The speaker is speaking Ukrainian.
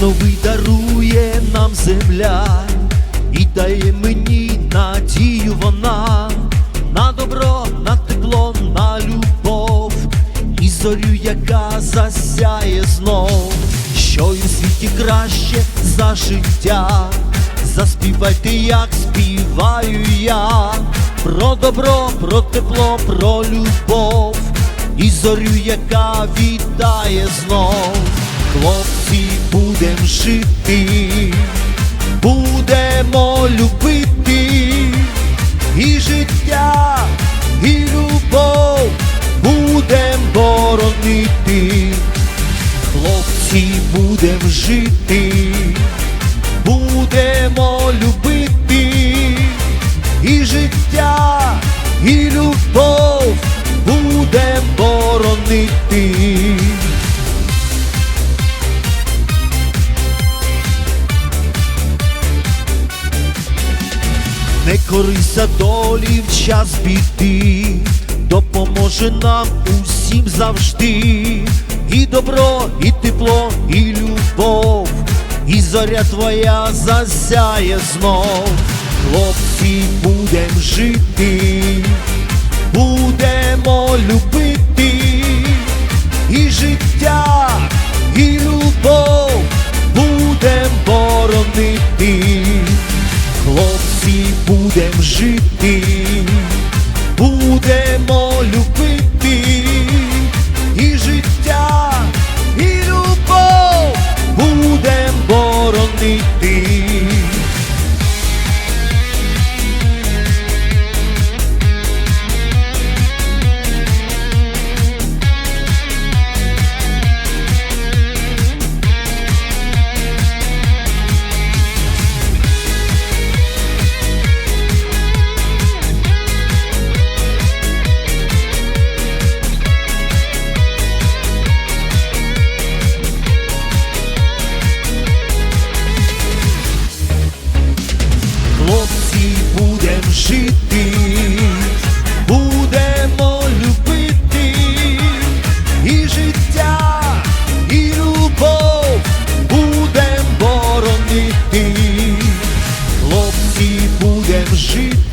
новий дарує нам земля, і дає мені надію вона на добро, на тепло, на любов, і зорю, яка засяє знов, що і в світі краще за життя. Заспівайте, як співаю я, про добро, про тепло, про любов, і зорю, яка вітає знов. Хлопці, будем жити, будемо любити і життя, і любов будем боронити. Хлопці, будем жити, будемо любити і життя, і любов будем боронити. Не корися долі в час біди, допоможе нам усім завжди. І добро, і тепло, і любов, і зоря твоя засяє знов. Хлопці, будем жити, будемо любити deep, deep. жити, будемо любити і життя, і любов будемо боронити, хлопці будемо жити.